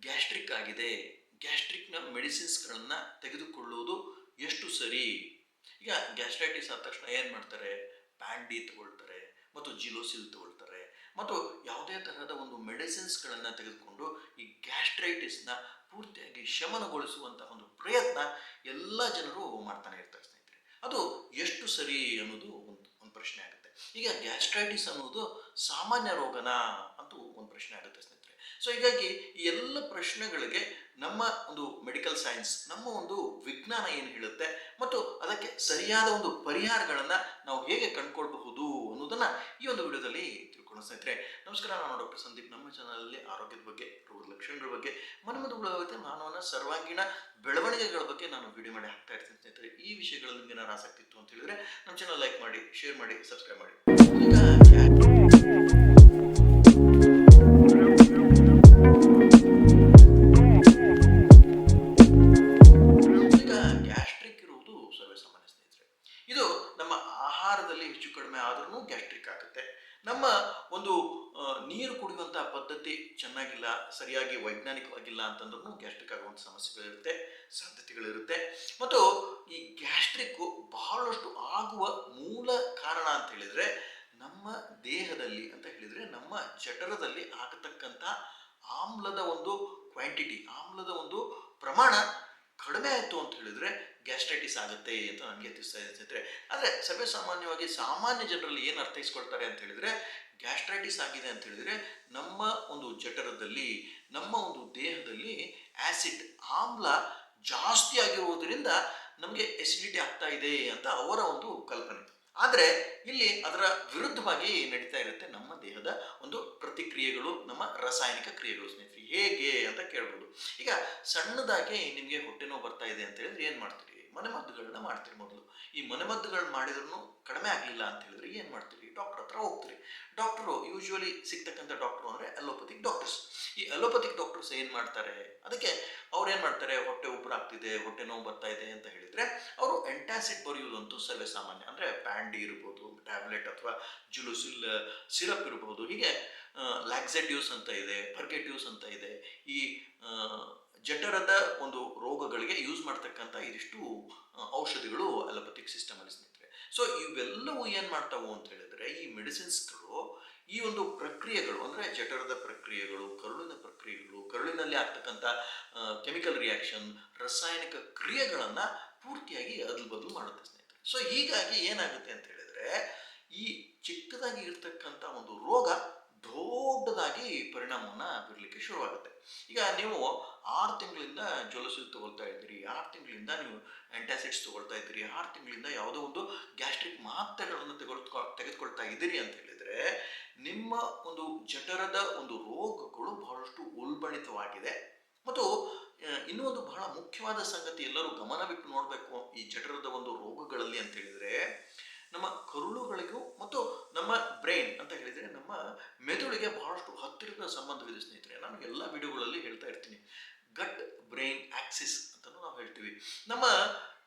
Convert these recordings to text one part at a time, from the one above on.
Gastric ಆಗಿದೆ. ಗ್ಯಾಸ್ಟ್ರಿಕ್ನ ಮೆಡಿಸಿನ್ಸ್ಗಳನ್ನು ತೆಗೆದುಕೊಳ್ಳುವುದು ಎಷ್ಟು ಸರಿ? ಈಗ ಗ್ಯಾಸ್ಟ್ರೈಟಿಸ್ ಆದ ತಕ್ಷಣ ಏನು ಮಾಡ್ತಾರೆ? ಪ್ಯಾಂಡಿ ತಗೊಳ್ತಾರೆ ಮತ್ತು ಜಿಲೋಸಿಲ್ ತಗೊಳ್ತಾರೆ. ಮತ್ತು ಯಾವುದೇ ತರಹದ ಒಂದು ಮೆಡಿಸಿನ್ಸ್ಗಳನ್ನು ತೆಗೆದುಕೊಂಡು ಈ ಗ್ಯಾಸ್ಟ್ರೈಟಿಸ್ನ ಪೂರ್ತಿಯಾಗಿ ಶಮನಗೊಳಿಸುವಂತಹ ಒಂದು ಪ್ರಯತ್ನ ಎಲ್ಲ ಜನರು ಮಾಡ್ತಾನೆ ಇರ್ತಾರೆ ಸ್ನೇಹಿತರೆ. ಅದು ಎಷ್ಟು ಸರಿ ಅನ್ನೋದು ಪ್ರಶ್ನೆ ಆಗುತ್ತೆ. ಈಗ ಗ್ಯಾಸ್ಟ್ರೈಟಿಸ್ ಅನ್ನೋದು ಸಾಮಾನ್ಯ ರೋಗನಾ ಅಂತೂ ಒಂದು ಪ್ರಶ್ನೆ ಆಗುತ್ತೆ ಸ್ನೇಹಿತರೆ. ಸೊ ಹೀಗಾಗಿ ಈ ಎಲ್ಲ ಪ್ರಶ್ನೆಗಳಿಗೆ ನಮ್ಮ ಒಂದು ಮೆಡಿಕಲ್ ಸೈನ್ಸ್ ನಮ್ಮ ಒಂದು ವಿಜ್ಞಾನ ಏನು ಹೇಳುತ್ತೆ ಮತ್ತು ಅದಕ್ಕೆ ಸರಿಯಾದ ಒಂದು ಪರಿಹಾರಗಳನ್ನು ನಾವು ಹೇಗೆ ಕಂಡುಕೊಳ್ಬಹುದು ಅನ್ನೋದನ್ನ ಈ ಒಂದು ವಿಡಿಯೋದಲ್ಲಿ ತಿಳ್ಕೊಳ್ಳೋಣ ಸ್ನೇಹಿತರೆ. ನಮಸ್ಕಾರ, ನಾನು ಡಾಕ್ಟರ್ ಸಂದೀಪ್. ನಮ್ಮ ಚಾನಲಲ್ಲಿ ಆರೋಗ್ಯದ ಬಗ್ಗೆ, ರೋಗ ಲಕ್ಷಣಗಳ ಬಗ್ಗೆ ಮನಮದುಗಳ ಬಗ್ಗೆ ಮಾನವನ ಸರ್ವಾಂಗೀಣ ಬೆಳವಣಿಗೆಗಳ ಬಗ್ಗೆ ನಾನು ವಿಡಿಯೋ ಮಾಡಿ ಹಾಕ್ತಾ ಇರ್ತೀನಿ ಸ್ನೇಹಿತರೆ. ಈ ವಿಷಯಗಳಲ್ಲಿ ನಿಮಗೆ ಏನಾದ್ರು ಆಸಕ್ತಿ ಇತ್ತು ಅಂತ ಹೇಳಿದ್ರೆ ನಮ್ಮ ಚಾನಲ್ ಲೈಕ್ ಮಾಡಿ ಶೇರ್ ಮಾಡಿ ಸಬ್ಸ್ಕ್ರೈಬ್ ಮಾಡಿ. ನೀರು ಕುಡಿಯುವಂಥ ಪದ್ಧತಿ ಚೆನ್ನಾಗಿಲ್ಲ, ಸರಿಯಾಗಿ ವೈಜ್ಞಾನಿಕವಾಗಿಲ್ಲ ಅಂತಂದ್ರೂ ಗ್ಯಾಸ್ಟ್ರಿಕ್ ಆಗುವಂಥ ಸಮಸ್ಯೆಗಳಿರುತ್ತೆ ಸಾಧ್ಯತೆಗಳಿರುತ್ತೆ ಮತ್ತು ಈ ಗ್ಯಾಸ್ಟ್ರಿಕ್ ಬಹಳಷ್ಟು ಆಗುವ ಮೂಲ ಕಾರಣ ಅಂತ ಹೇಳಿದ್ರೆ ನಮ್ಮ ದೇಹದಲ್ಲಿ ಅಂತ ಹೇಳಿದ್ರೆ ನಮ್ಮ ಜಠರದಲ್ಲಿ ಆಗತಕ್ಕಂಥ ಆಮ್ಲದ ಒಂದು ಕ್ವಾಂಟಿಟಿ ಆಮ್ಲದ ಒಂದು ಪ್ರಮಾಣ ಕಡಿಮೆ ಆಯಿತು ಅಂತ ಹೇಳಿದ್ರೆ ಗ್ಯಾಸ್ಟ್ರೈಟಿಸ್ ಆಗುತ್ತೆ ಅಂತ ನನಗೆ ತಿಳಿಸ್ತಾ ಇದೆ ಆದರೆ ಸರ್ವೇ ಸಾಮಾನ್ಯವಾಗಿ ಸಾಮಾನ್ಯ ಜನರಲ್ಲಿ ಏನು ಅರ್ಥೈಸ್ಕೊಳ್ತಾರೆ ಅಂತ ಹೇಳಿದ್ರೆ ಗ್ಯಾಸ್ಟ್ರೈಟಿಸ್ ಆಗಿದೆ ಅಂತ ಹೇಳಿದ್ರೆ ನಮ್ಮ ಒಂದು ಜಠರದಲ್ಲಿ, ನಮ್ಮ ಒಂದು ದೇಹದಲ್ಲಿ ಆ್ಯಸಿಡ್ ಆಮ್ಲ ಜಾಸ್ತಿ ಆಗಿರುವುದರಿಂದ ನಮಗೆ ಎಸಿಡಿಟಿ ಆಗ್ತಾ ಇದೆ ಅಂತ ಅವರ ಒಂದು ಕಲ್ಪನೆ. ಆದರೆ ಇಲ್ಲಿ ಅದರ ವಿರುದ್ಧವಾಗಿ ನಡೀತಾ ಇರುತ್ತೆ ನಮ್ಮ ದೇಹದ ಒಂದು ಪ್ರತಿಕ್ರಿಯೆಗಳು, ನಮ್ಮ ರಾಸಾಯನಿಕ ಕ್ರಿಯೆಗಳು ಸ್ನೇಹಿತರೆ, ಹೇಗೆ ಅಂತ ಕೇಳ್ಬೋದು. ಈಗ ಸಣ್ಣದಾಗಿ ನಿಮಗೆ ಹೊಟ್ಟೆ ನೋವು ಬರ್ತಾ ಇದೆ ಅಂತ ಹೇಳಿದ್ರೆ ಏನು ಮಾಡ್ತೀರಿ? ಮನೆಮದ್ದುಗಳನ್ನ ಮಾಡ್ತೀರಿ ಮೊದಲು. ಈ ಮನೆಮದ್ದುಗಳು ಮಾಡಿದ್ರು ಕಡಿಮೆ ಆಗಲಿಲ್ಲ ಅಂತ ಹೇಳಿದ್ರೆ ಏನು ಮಾಡ್ತೀರಿ? ಡಾಕ್ಟರ್ ಹತ್ರ ಹೋಗ್ತೀರಿ. ಡಾಕ್ಟರು ಯೂಶ್ವಲಿ ಸಿಗ್ತಕ್ಕಂಥ ಡಾಕ್ಟರ್ ಅಂದರೆ ಅಲೋಪತಿಕ್ ಡಾಕ್ಟರ್ಸ್ ಈ ಅಲೋಪತಿಕ್ ಡಾಕ್ಟರ್ಸ್ ಏನು ಮಾಡ್ತಾರೆ? ಅದಕ್ಕೆ ಅವ್ರು ಏನು ಮಾಡ್ತಾರೆ? ಹೊಟ್ಟೆ ಉಬ್ಬರ ಆಗ್ತಿದೆ, ಹೊಟ್ಟೆ ನೋವು ಬರ್ತಾ ಇದೆ ಅಂತ ಹೇಳಿದ್ರೆ ಅವರು ಎಂಟಾಸಿಡ್ ಬರೆಯುವುದಂತೂ ಸರ್ವೇ ಸಾಮಾನ್ಯ ಅಂದರೆ ಪ್ಯಾಂಡಿ ಇರ್ಬೋದು ಟ್ಯಾಬ್ಲೆಟ್ ಅಥವಾ ಜುಲುಸಿಲ್ ಸಿರಪ್ ಇರಬಹುದು ಹೀಗೆ ಲ್ಯಾಕ್ಸೆಟಿವ್ಸ್ ಅಂತ ಇದೆ ಫರ್ಗೆಟ್ಯೂಸ್ ಅಂತ ಇದೆ ಈ ಆ, ಜಠರದ ಒಂದು ರೋಗಗಳಿಗೆ ಯೂಸ್ ಮಾಡ್ತಕ್ಕಂಥ ಇದಿಷ್ಟು ಆ, ಔಷಧಿಗಳು ಅಲೋಪತಿಕ್ ಸಿಸ್ಟಮಲ್ಲಿ ಸ್ನೇಹಿತರೆ ಸೊ ಇವೆಲ್ಲವೂ ಏನು ಮಾಡ್ತಾವು ಅಂತ ಹೇಳಿದ್ರೆ, ಈ ಮೆಡಿಸಿನ್ಸ್ಗಳು ಈ ಒಂದು ಪ್ರಕ್ರಿಯೆಗಳು, ಅಂದರೆ ಜಠರದ ಪ್ರಕ್ರಿಯೆಗಳು, ಕರುಳಿನ ಪ್ರಕ್ರಿಯೆಗಳು, ಕರುಳಿನಲ್ಲಿ ಆಗ್ತಕ್ಕಂಥ ಕೆಮಿಕಲ್ ರಿಯಾಕ್ಷನ್ ರಾಸಾಯನಿಕ ಕ್ರಿಯೆಗಳನ್ನು ಪೂರ್ತಿಯಾಗಿ ಅದಲು ಬದಲು ಮಾಡುತ್ತೆ ಸ್ನೇಹಿತರೆ. ಸೊ ಹೀಗಾಗಿ ಏನಾಗುತ್ತೆ ಅಂತ ಹೇಳಿದ್ರೆ, ಈ ಚಿಕ್ಕದಾಗಿ ಇರ್ತಕ್ಕಂಥ ಒಂದು ರೋಗ ದೊಡ್ಡದಾಗಿ ಪರಿಣಾಮವನ್ನು ಬೀರಲಿಕ್ಕೆ ಶುರುವಾಗುತ್ತೆ. ಈಗ ನೀವು ಆರು ತಿಂಗಳಿಂದ ಜೊಲಸಿಲ್ ತೊಗೊಳ್ತಾ ಇದ್ದೀರಿ, ಆರು ತಿಂಗಳಿಂದ ನೀವು ಆ್ಯಂಟಾಸಿಡ್ಸ್ ತೊಗೊಳ್ತಾ ಇದ್ದೀರಿ, ಆರು ತಿಂಗಳಿಂದ ಯಾವುದೋ ಒಂದು ಗ್ಯಾಸ್ಟ್ರಿಕ್ ಮಾತ್ರೆಗಳನ್ನು ತೆಗೆದುಕೊ, ತೆಗೆದುಕೊಳ್ತಾ ಇದ್ದೀರಿ ಅಂತ ಹೇಳಿದರೆ ನಿಮ್ಮ ಒಂದು ಜಠರದ ಒಂದು ರೋಗಗಳು ಬಹಳಷ್ಟು ಉಲ್ಬಣಿತವಾಗಿದೆ. ಮತ್ತು ಇನ್ನೂ ಒಂದು ಬಹಳ ಮುಖ್ಯವಾದ ಸಂಗತಿ ಎಲ್ಲರೂ ಗಮನವಿಟ್ಟು ನೋಡಬೇಕು ಈ ಜಠರದ ಒಂದು ರೋಗಗಳಲ್ಲಿ ಅಂತ ಹೇಳಿದರೆ ನಮ್ಮ ಕರುಳುಗಳಿಗೂ ಮತ್ತು ನಮ್ಮ ಬ್ರೈನ್ ಅಂತ ಹೇಳಿದರೆ ನಮ್ಮ ಮೆದುಳಿಗೆ ಬಹಳಷ್ಟು ಹತ್ತಿರದ ಸಂಬಂಧವಿದೆ ಸ್ನೇಹಿತರೆ. ನಾನು ಎಲ್ಲ ವಿಡಿಯೋಗಳಲ್ಲಿ ಹೇಳ್ತಾ ಇರ್ತೀನಿ. ಗಟ್ ಬ್ರೈನ್ ಆಕ್ಸಿಸ್ ಅಂತಲೂ ನಾವು ಹೇಳ್ತೀವಿ. ನಮ್ಮ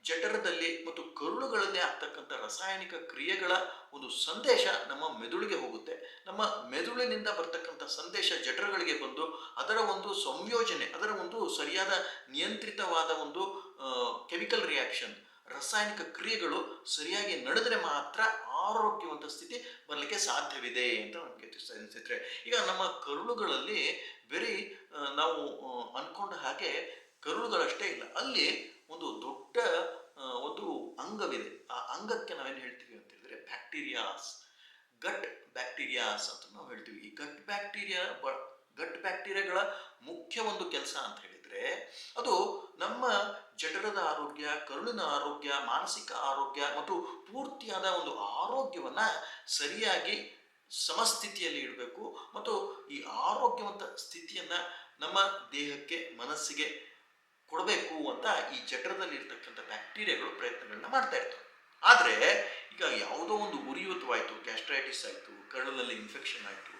ಜಠರದಲ್ಲಿ ಮತ್ತು ಕರುಳುಗಳಲ್ಲಿ ಆಗ್ತಕ್ಕಂಥ ರಾಸಾಯನಿಕ ಕ್ರಿಯೆಗಳ ಒಂದು ಸಂದೇಶ ನಮ್ಮ ಮೆದುಳಿಗೆ ಹೋಗುತ್ತೆ. ನಮ್ಮ ಮೆದುಳಿನಿಂದ ಬರ್ತಕ್ಕಂಥ ಸಂದೇಶ ಜಠರಗಳಿಗೆ ಬಂದು ಅದರ ಒಂದು ಸಂಯೋಜನೆ, ಅದರ ಒಂದು ಸರಿಯಾದ ನಿಯಂತ್ರಿತವಾದ ಒಂದು ಕೆಮಿಕಲ್ ರಿಯಾಕ್ಷನ್ ರಾಸಾಯನಿಕ ಕ್ರಿಯೆಗಳು ಸರಿಯಾಗಿ ನಡೆದರೆ ಮಾತ್ರ ಆರೋಗ್ಯವಂತ ಸ್ಥಿತಿ ಬರಲಿಕ್ಕೆ ಸಾಧ್ಯವಿದೆ ಅಂತ ನನಗೆ ಇದ್ದೀನಿ ಈಗ ನಮ್ಮ ಕರುಳುಗಳಲ್ಲಿ ಬರೀ ನಾವು ಅನ್ಕೊಂಡ ಹಾಗೆ ಕರುಳುಗಳಷ್ಟೇ ಇಲ್ಲ. ಅಲ್ಲಿ ಒಂದು ದೊಡ್ಡ ಒಂದು ಅಂಗವಿದೆ. ಆ ಅಂಗಕ್ಕೆ ನಾವೇನು ಹೇಳ್ತೀವಿ ಅಂತ ಹೇಳಿದ್ರೆ ಬ್ಯಾಕ್ಟೀರಿಯಾಸ್, ಗಟ್ ಬ್ಯಾಕ್ಟೀರಿಯಾಸ್ ಅಂತ ನಾವು ಹೇಳ್ತೀವಿ. ಈ ಗಟ್ ಬ್ಯಾಕ್ಟೀರಿಯಾ ಗಟ್ ಬ್ಯಾಕ್ಟೀರಿಯಾಗಳ ಮುಖ್ಯ ಒಂದು ಕೆಲಸ ಅಂತ ಹೇಳಿದ್ರೆ ಅದು ನಮ್ಮ ಜಠರದ ಆರೋಗ್ಯ, ಕರುಳಿನ ಆರೋಗ್ಯ, ಮಾನಸಿಕ ಆರೋಗ್ಯ ಮತ್ತು ಪೂರ್ತಿಯಾದ ಒಂದು ಆರೋಗ್ಯವನ್ನು ಸರಿಯಾಗಿ ಸಮಸ್ಥಿತಿಯಲ್ಲಿ ಇಡಬೇಕು ಮತ್ತು ಈ ಆರೋಗ್ಯವಂತ ಸ್ಥಿತಿಯನ್ನು ನಮ್ಮ ದೇಹಕ್ಕೆ, ಮನಸ್ಸಿಗೆ ಕೊಡಬೇಕು ಅಂತ ಈ ಜಠರದಲ್ಲಿ ಇರ್ತಕ್ಕಂಥ ಬ್ಯಾಕ್ಟೀರಿಯಾಗಳು ಪ್ರಯತ್ನಗಳನ್ನ ಮಾಡ್ತಾ ಇರ್ತವೆ. ಆದರೆ ಈಗ ಯಾವುದೋ ಒಂದು ಉರಿಯೂತವಾಯಿತು, ಗ್ಯಾಸ್ಟ್ರೈಟಿಸ್ ಆಯಿತು, ಕರುಳಲ್ಲಿ ಇನ್ಫೆಕ್ಷನ್ ಆಯಿತು,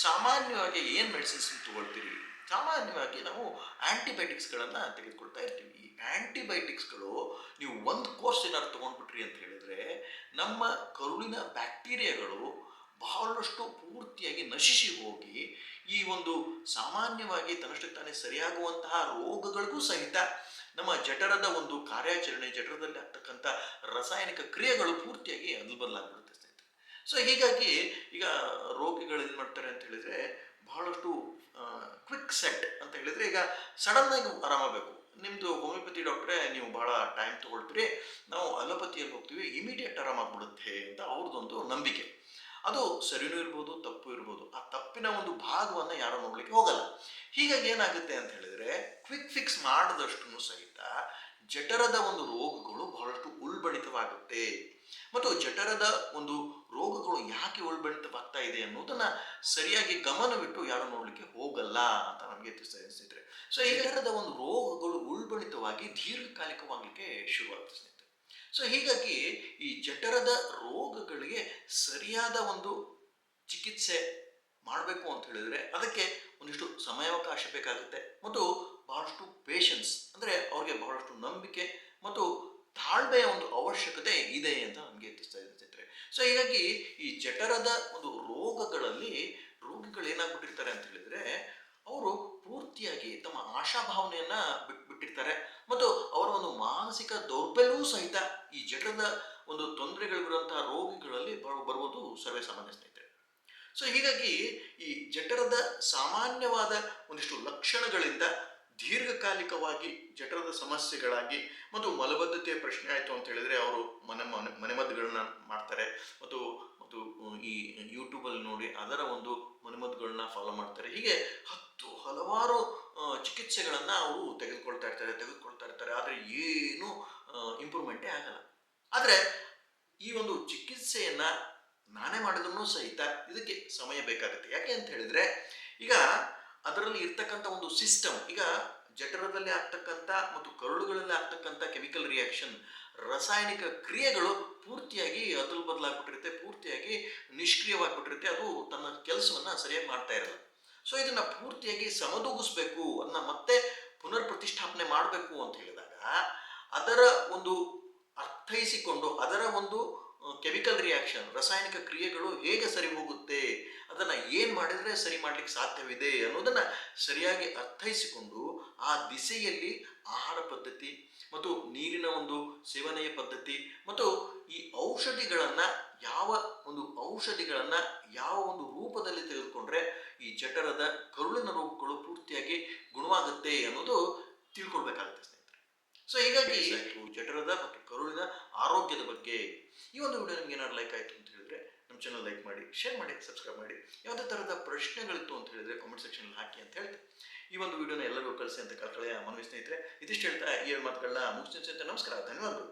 ಸಾಮಾನ್ಯವಾಗಿ ಏನು ಮೆಡಿಸಿನ್ಸ್ ತಗೊಳ್ತೀರಿ? ಸಾಮಾನ್ಯವಾಗಿ ನಾವು ಆ್ಯಂಟಿಬಯೋಟಿಕ್ಸ್ಗಳನ್ನು ತೆಗೆದುಕೊಳ್ತಾ ಇರ್ತೀವಿ. ಈ ಆ್ಯಂಟಿಬಯೋಟಿಕ್ಸ್ಗಳು ನೀವು ಒಂದು ಕೋರ್ಸ್ ಏನಾದ್ರು ತೊಗೊಂಡ್ಬಿಟ್ರಿ ಅಂತ ಹೇಳಿದ್ರೆ, ನಮ್ಮ ಕರುಳಿನ ಬ್ಯಾಕ್ಟೀರಿಯಾಗಳು ಬಹಳಷ್ಟು ಪೂರ್ತಿಯಾಗಿ ನಶಿಸಿ ಹೋಗಿ, ಈ ಒಂದು ಸಾಮಾನ್ಯವಾಗಿ ತನ್ನಷ್ಟಕ್ಕೆ ತಾನೇ ಸರಿಯಾಗುವಂತಹ ರೋಗಗಳಿಗೂ ಸಹಿತ ನಮ್ಮ ಜಠರದ ಒಂದು ಕಾರ್ಯಾಚರಣೆ, ಜಠರದಲ್ಲಿ ಆಗ್ತಕ್ಕಂಥ ರಾಸಾಯನಿಕ ಕ್ರಿಯೆಗಳು ಪೂರ್ತಿಯಾಗಿ ಅದು ಬದಲಾಗ್ಬಿಡುತ್ತೆ ಸೊ ಹೀಗಾಗಿ ಈಗ ರೋಗಿಗಳು ಏನು ಮಾಡ್ತಾರೆ ಅಂತ ಹೇಳಿದ್ರೆ ಬಹಳಷ್ಟು ಕ್ವಿಕ್ ಸೆಟ್ ಅಂತ ಹೇಳಿದ್ರೆ ಈಗ ಸಡನ್ ಆಗಿ ಆರಾಮಾಗಬೇಕು ನಿಮ್ಮದು ಹೋಮಿಯೋಪತಿ ಡಾಕ್ಟ್ರೆ ನೀವು ಬಹಳ ಟೈಮ್ ತಗೊಳ್ತೀರಿ. ನಾವು ಅಲೋಪತಿಯಲ್ಲಿ ಹೋಗ್ತೀವಿ ಇಮಿಡಿಯೇಟ್ ಆರಾಮಾಗ್ಬಿಡುತ್ತೆ ಅಂತ ಅವ್ರದ್ದೊಂದು ನಂಬಿಕೆ. ಅದು ಸರಿನೂ ಇರ್ಬೋದು, ತಪ್ಪು ಇರ್ಬೋದು. ಆ ತಪ್ಪಿನ ಒಂದು ಭಾಗವನ್ನು ಯಾರು ನೋಡ್ಲಿಕ್ಕೆ ಹೋಗಲ್ಲ. ಹೀಗಾಗಿ ಏನಾಗುತ್ತೆ ಅಂತ ಹೇಳಿದ್ರೆ ಕ್ವಿಕ್ ಫಿಕ್ಸ್ ಮಾಡಿದಷ್ಟು ಸಹಿತ ಜಠರದ ಒಂದು ರೋಗಗಳು ಬಹಳಷ್ಟು ಉಲ್ಬಣಿತವಾಗುತ್ತೆ. ಮತ್ತು ಜಠರದ ಒಂದು ರೋಗಗಳು ಯಾಕೆ ಉಲ್ಬಣಿತವಾಗ್ತಾ ಇದೆ ಅನ್ನೋದನ್ನ ಸರಿಯಾಗಿ ಗಮನವಿಟ್ಟು ಯಾರು ನೋಡ್ಲಿಕ್ಕೆ ಹೋಗಲ್ಲ ಅಂತ ನಮಗೆ ತಿಳಿಸಿದ್ರೆ ಸೊ ಈ ಥರದ ಒಂದು ರೋಗಗಳು ಉಳ್ಬಣಿತವಾಗಿ ದೀರ್ಘಕಾಲಿಕವಾಗಲಿಕ್ಕೆ ಶುರುವಾಗುತ್ತೆ ಸ್ನೇಹಿತರೆ. ಸೊ ಹೀಗಾಗಿ ಈ ಜಠರದ ರೋಗಗಳಿಗೆ ಸರಿಯಾದ ಒಂದು ಚಿಕಿತ್ಸೆ ಮಾಡಬೇಕು ಅಂತ ಹೇಳಿದ್ರೆ ಅದಕ್ಕೆ ಒಂದಿಷ್ಟು ಸಮಯಾವಕಾಶ ಬೇಕಾಗುತ್ತೆ. ಮತ್ತು ಬಹಳಷ್ಟು ಪೇಷನ್ಸ್ ಅಂದರೆ ಅವ್ರಿಗೆ ಬಹಳಷ್ಟು ನಂಬಿಕೆ ಮತ್ತು ತಾಳ್ಮೆಯ ಒಂದು ಅವಶ್ಯಕತೆ ಇದೆ ಅಂತ ನಮಗೆ ತಿಳಿಸ್ತಾ ಸ್ನೇಹಿತರೆ. ಸೊ ಹೀಗಾಗಿ ಈ ಜಠರದ ಒಂದು ರೋಗಗಳಲ್ಲಿ ರೋಗಿಗಳು ಏನಾಗ್ಬಿಟ್ಟಿರ್ತಾರೆ ಅಂತ ಹೇಳಿದ್ರೆ, ಅವರು ಪೂರ್ತಿಯಾಗಿ ತಮ್ಮ ಆಶಾಭಾವನೆಯನ್ನ ಬಿಟ್ಬಿಟ್ಟಿರ್ತಾರೆ ಮತ್ತು ಅವರ ಒಂದು ಮಾನಸಿಕ ದೌರ್ಬಲ್ಯವೂ ಸಹಿತ ಈ ಜಠರದ ಒಂದು ತೊಂದರೆಗಳು ತೊಂದರೆಗಳಿರುವಂತಹ ರೋಗಿಗಳಲ್ಲಿ ಬರು- ಬರುವುದು ಸರ್ವೇ ಸಾಮಾನ್ಯ ಸ್ನೇಹಿತರೆ. ಸೊ ಹೀಗಾಗಿ ಈ ಜಠರದ ಸಾಮಾನ್ಯವಾದ ಒಂದಿಷ್ಟು ಲಕ್ಷಣಗಳಿಂದ ದೀರ್ಘಕಾಲಿಕವಾಗಿ ಜಠರದ ಸಮಸ್ಯೆಗಳಾಗಿ ಮತ್ತು ಮಲಬದ್ಧತೆಯ ಪ್ರಶ್ನೆ ಆಯಿತು ಅಂತ ಹೇಳಿದ್ರೆ ಅವರು ಮನೆ ಮನೆ ಮನೆಮದ್ದುಗಳನ್ನ ಮಾಡ್ತಾರೆ ಮತ್ತು ಮತ್ತು ಈ ಯೂಟ್ಯೂಬಲ್ಲಿ ನೋಡಿ ಅದರ ಒಂದು ಮನೆಮದ್ದುಗಳನ್ನ ಫಾಲೋ ಮಾಡ್ತಾರೆ. ಹೀಗೆ ಹತ್ತು ಹಲವಾರು ಚಿಕಿತ್ಸೆಗಳನ್ನು ಅವರು ತೆಗೆದುಕೊಳ್ತಾ ಇರ್ತಾರೆ ತೆಗೆದುಕೊಳ್ತಾ ಇರ್ತಾರೆ. ಆದರೆ ಏನು ಇಂಪ್ರೂವ್ಮೆಂಟೇ ಆಗಲ್ಲ. ಆದರೆ ಈ ಒಂದು ಚಿಕಿತ್ಸೆಯನ್ನ ನಾನೇ ಮಾಡಿದ್ರು ಸಹಿತ ಇದಕ್ಕೆ ಸಮಯ ಬೇಕಾಗುತ್ತೆ. ಯಾಕೆ ಅಂತ ಹೇಳಿದ್ರೆ ಈಗ ಅದರಲ್ಲಿ ಇರ್ತಕ್ಕಂಥ ಒಂದು ಸಿಸ್ಟಮ್, ಈಗ ಜಠರದಲ್ಲಿ ಆಗ್ತಕ್ಕಂಥ ಮತ್ತು ಕರುಳುಗಳಲ್ಲಿ ಆಗ್ತಕ್ಕಂಥ ಕೆಮಿಕಲ್ ರಿಯಾಕ್ಷನ್, ರಾಸಾಯನಿಕ ಕ್ರಿಯೆಗಳು ಪೂರ್ತಿಯಾಗಿ ಅದಲು ಬದಲಾಗ್ಬಿಟ್ಟಿರುತ್ತೆ, ಪೂರ್ತಿಯಾಗಿ ನಿಷ್ಕ್ರಿಯವಾಗಿಬಿಟ್ಟಿರುತ್ತೆ, ಅದು ತನ್ನ ಕೆಲಸವನ್ನ ಸರಿಯಾಗಿ ಮಾಡ್ತಾ ಇರಲ್ಲ. ಸೊ ಇದನ್ನ ಪೂರ್ತಿಯಾಗಿ ಸಮದೂಗಿಸ್ಬೇಕು ಅದನ್ನ ಮತ್ತೆ ಪುನರ್ ಪ್ರತಿಷ್ಠಾಪನೆ ಮಾಡಬೇಕು ಅಂತ ಹೇಳಿದಾಗ, ಅದರ ಒಂದು ಅರ್ಥೈಸಿಕೊಂಡು, ಅದರ ಒಂದು ಕೆಮಿಕಲ್ ರಿಯಾಕ್ಷನ್ ರಾಸಾಯನಿಕ ಕ್ರಿಯೆಗಳು ಹೇಗೆ ಸರಿ ಹೋಗುತ್ತೆ, ಅದನ್ನು ಏನು ಮಾಡಿದರೆ ಸರಿ ಮಾಡ್ಲಿಕ್ಕೆ ಸಾಧ್ಯವಿದೆ ಅನ್ನೋದನ್ನು ಸರಿಯಾಗಿ ಅರ್ಥೈಸಿಕೊಂಡು ಆ ದಿಸೆಯಲ್ಲಿ ಆಹಾರ ಪದ್ಧತಿ ಮತ್ತು ನೀರಿನ ಒಂದು ಸೇವನೆಯ ಪದ್ಧತಿ ಮತ್ತು ಈ ಔಷಧಿಗಳನ್ನು ಯಾವ ಒಂದು ಔಷಧಿಗಳನ್ನು ಯಾವ ಒಂದು ರೂಪದಲ್ಲಿ ತೆಗೆದುಕೊಂಡ್ರೆ ಈ ಜಠರದ ಕರುಳಿನ ರೋಗಗಳು ಪೂರ್ತಿಯಾಗಿ ಗುಣವಾಗುತ್ತೆ ಅನ್ನೋದು ತಿಳ್ಕೊಳ್ಬೇಕಾಗುತ್ತೆ. ಸೊ ಹೀಗಾಗಿ ಜಠರದ ಮತ್ತು ಕರುಳಿನ ಆರೋಗ್ಯದ ಬಗ್ಗೆ ಈ ಒಂದು ವಿಡಿಯೋ ನಿಮ್ಗೆ ಏನಾದ್ರು ಲೈಕ್ ಆಯ್ತು ಅಂತ ಹೇಳಿದ್ರೆ ನಮ್ಮ ಚಾನಲ್ ಲೈಕ್ ಮಾಡಿ ಶೇರ್ ಮಾಡಿ ಸಬ್ಸ್ಕ್ರೈಬ್ ಮಾಡಿ. ಯಾವುದೇ ಥರದ ಪ್ರಶ್ನೆಗಳಿತ್ತು ಅಂತ ಹೇಳಿದ್ರೆ ಕಾಮೆಂಟ್ ಸೆಕ್ಷನ್ ಹಾಕಿ ಅಂತ ಹೇಳ್ತೆ ಈ ಒಂದು ವಿಡಿಯೋನ ಎಲ್ಲರಿಗೂ ಕಳಿಸಿ ಅಂತ ಕಳ್ಕಳೆಯ ಮನವಿ ಸ್ನೇಹಿತರೆ, ಇದಿಷ್ಟು ಹೇಳ್ತಾ ಈ ಮಾತುಗಳನ್ನ ಮುಗಿಸ್ತೀನಿ ನಮಸ್ಕಾರ, ಧನ್ಯವಾದಗಳು.